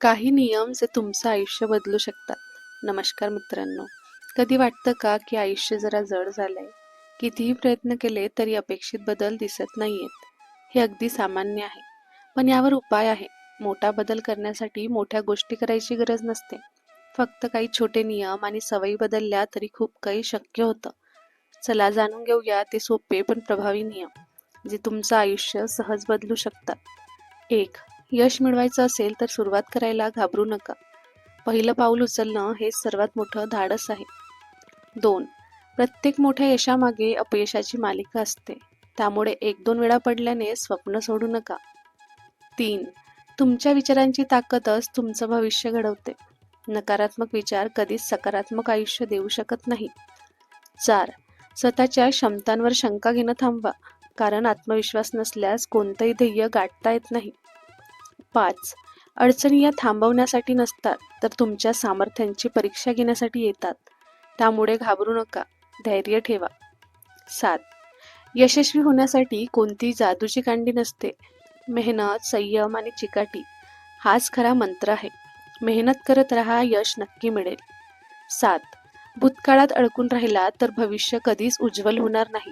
काही नियम जे तुमचं आयुष्य बदलू शकतात. नमस्कार मित्रांनो. कधी वाटतं का की आयुष्य जरा जड झालंय? कितीही प्रयत्न केले तरी अपेक्षित बदल दिसत नाहीयेत. हे अगदी सामान्य आहे. पण यावर उपाय आहे. मोठा बदल करण्यासाठी मोठ्या गोष्टी करायची गरज नसते. फक्त काही छोटे नियम आणि सवयी बदलल्या तरी खूप काही शक्य होतं. चला जाणून घेऊया ते सोपे पण प्रभावी नियम, जे तुमचं आयुष्य सहज बदलू शकतात. एक यश मिळवायचं असेल तर सुरुवात करायला घाबरू नका. पहिलं पाऊल उचलणं हे सर्वात मोठं धाडस आहे. दोन प्रत्येक मोठ्या यशामागे अपयशाची मालिका असते. त्यामुळे एक दोन वेळा पडल्याने स्वप्न सोडू नका. तीन तुमच्या विचारांची ताकदच तुमचं भविष्य घडवते. नकारात्मक विचार कधीच सकारात्मक आयुष्य देऊ शकत नाही. चार स्वतःच्या क्षमतांवर शंका घेणं थांबवा. कारण आत्मविश्वास नसल्यास कोणतंही ध्येय गाठता येत नाही. पाच अडचणी या थांबवण्यासाठी नसतात, तर तुमच्या सामर्थ्यांची परीक्षा घेण्यासाठी येतात. त्यामुळे घाबरू नका. धैर्य ठेवा. सात यशस्वी होण्यासाठी कोणती जादूची कांडी नसते. मेहनत, संयम आणि चिकाटी हाच खरा मंत्र आहे. मेहनत करत राहा, यश नक्की मिळेल. सात भूतकाळात अडकून राहिला तर भविष्य कधीच उज्ज्वल होणार नाही.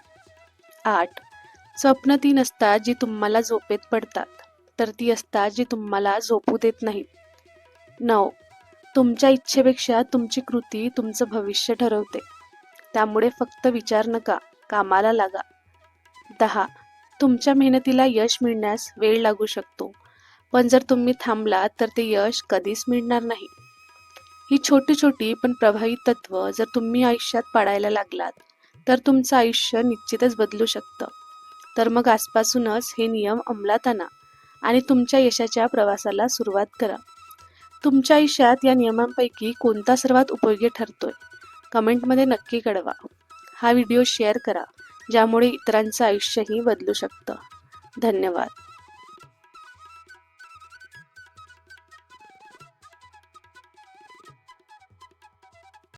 आठ स्वप्न ती नसतात जी तुम्हाला झोपेत पडतात, तर ती असतात जी तुम्हाला झोपू देत नाहीत. नऊ तुमच्या इच्छेपेक्षा तुमची कृती तुमचं भविष्य ठरवते. त्यामुळे फक्त विचार नका, कामाला लागा. दहा तुमच्या मेहनतीला यश मिळण्यास वेळ लागू शकतो, पण जर तुम्ही थांबलात तर ते यश कधीच मिळणार नाही. ही छोटी छोटी पण प्रभावी तत्व जर तुम्ही आयुष्यात पाळायला लागलात, तर तुमचं आयुष्य निश्चितच बदलू शकतं. तर मग आजपासूनच हे नियम अंमलात आणा आणि तुमच्या यशाच्या प्रवासाला सुरुवात करा. तुमच्या आयुष्यात या नियमांपैकी कोणता सर्वात उपयोगी ठरतोय? कमेंटमध्ये नक्की कळवा. हा व्हिडिओ शेअर करा, ज्यामुळे इतरांचं आयुष्यही बदलू शकतं. धन्यवाद.